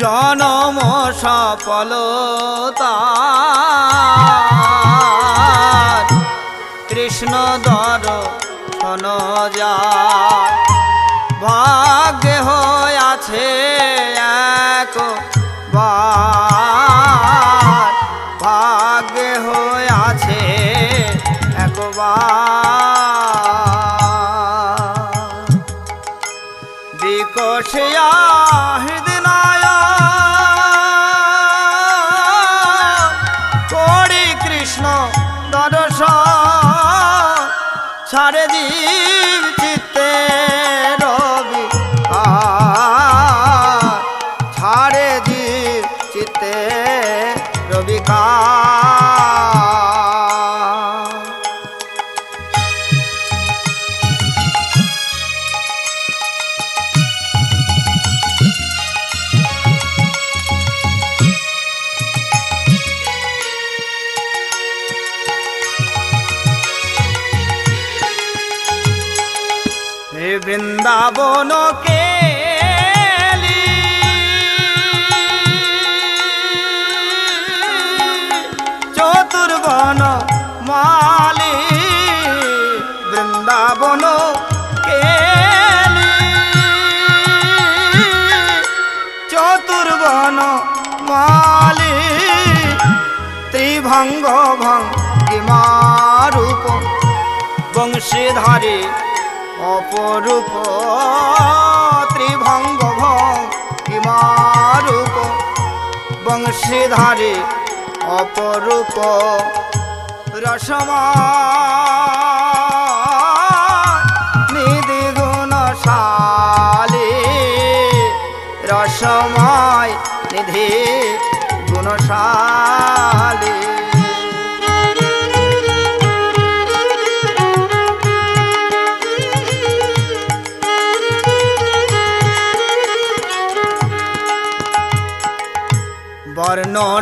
জনম সফলতা। কৃষ্ণ দর যায় ভাগ্যে হয়ে আছে এক ভাগ্যে হয়ে আছে একবার ছাড়ে জীব চিত্তে রবি ছাড়ে জীব চিত্তে রবিকা হে বৃন্দাবন কেলি চতুর্বন মালি বৃন্দাবন চতুর্বন মালি ত্রিভঙ্গ ভঙ্গিমারূপ বংশীধারী অপরূপ ত্রিভঙ্গ ভঙ্গিমারূপ বংশীধারী অপরূপ রসমা রসময় নিধি গুণশালী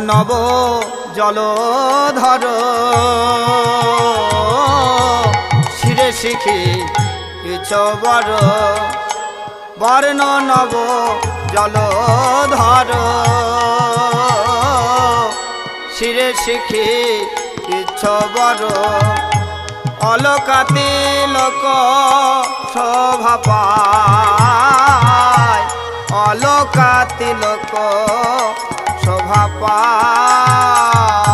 নব জলধর। শিরে শিখি ইচবর বর্ণ নব জলধর। শিরে শিখি ইচ্ছবর অলকাতি লোক শোভা পায়। অলকাতি লোক শোভা পায়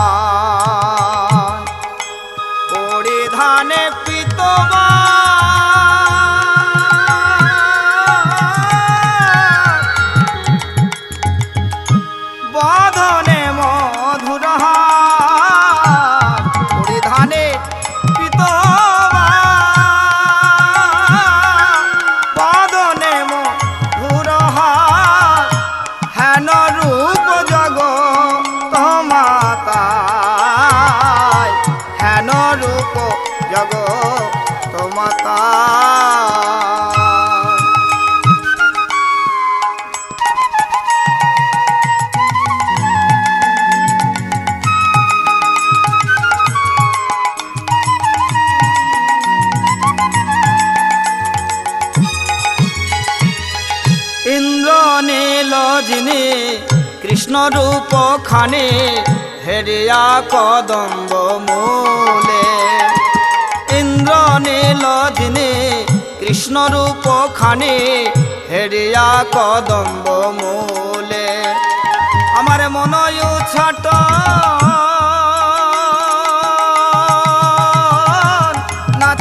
নীল যিনি কৃষ্ণ রূপ খানে, হেরিয়া কদম্ব মূলে। ইন্দ্র নীল যিনি কৃষ্ণ রূপ খানে, হেরিয়া কদম্ব মূলে। আমার মনয়ু ছাট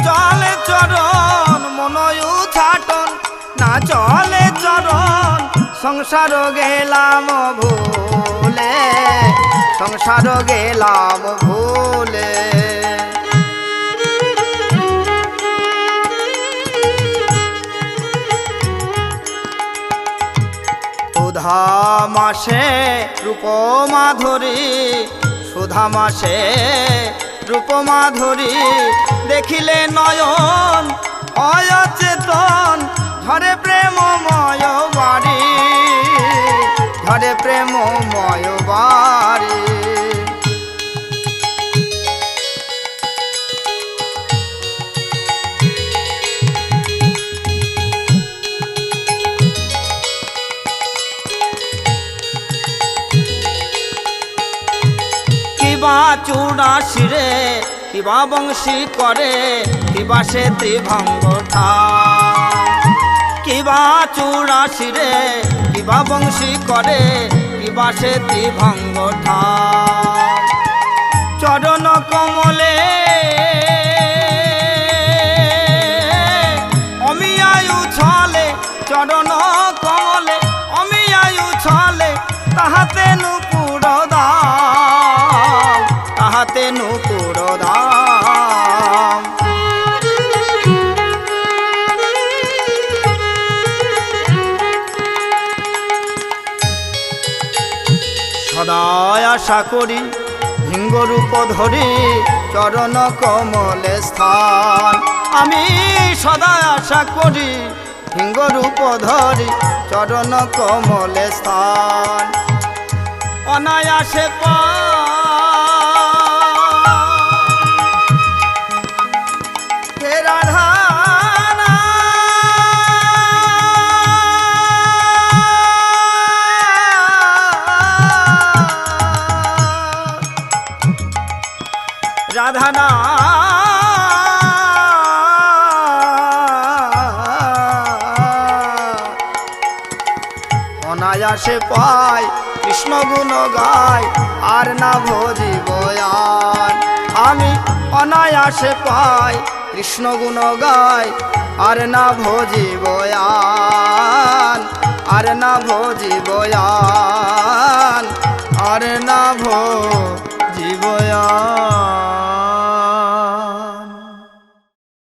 চলে চরণ, মনয়ু ছাটন না চলে চরণ। সংসার গেলাম ভুলে, সংসার গেলাম ভুলে। সুধা মাসে রূপ মাধুরী সুধা মাসে রূপ মাধুরী দেখিলে তোমার প্রেম বারে কিবা চূড়াশিরে কিবা বংশী করে কিবা সে ত্রিভঙ্গ ঠা কিবা চূড়াশি রে কিবা বংশী করে কিবা সে ভঙ্গ চরণ সদায় আশা করি ভিঙ্গরূপ ধরি চরণ কমলে স্থান। আমি সদা আশা করি ভিঙ্গরূপ ধরি চরণ কমলে স্থান। অনায়াসে পা দয়া সে পায়, কৃষ্ণ গুণ গায়, আর না ভোজি বয়ান। আমি অনায়াসে পাই কৃষ্ণ গুণ গায়, আর না ভোজি বয়ান। আর না ভোজি বয়ান, আর না ভোজ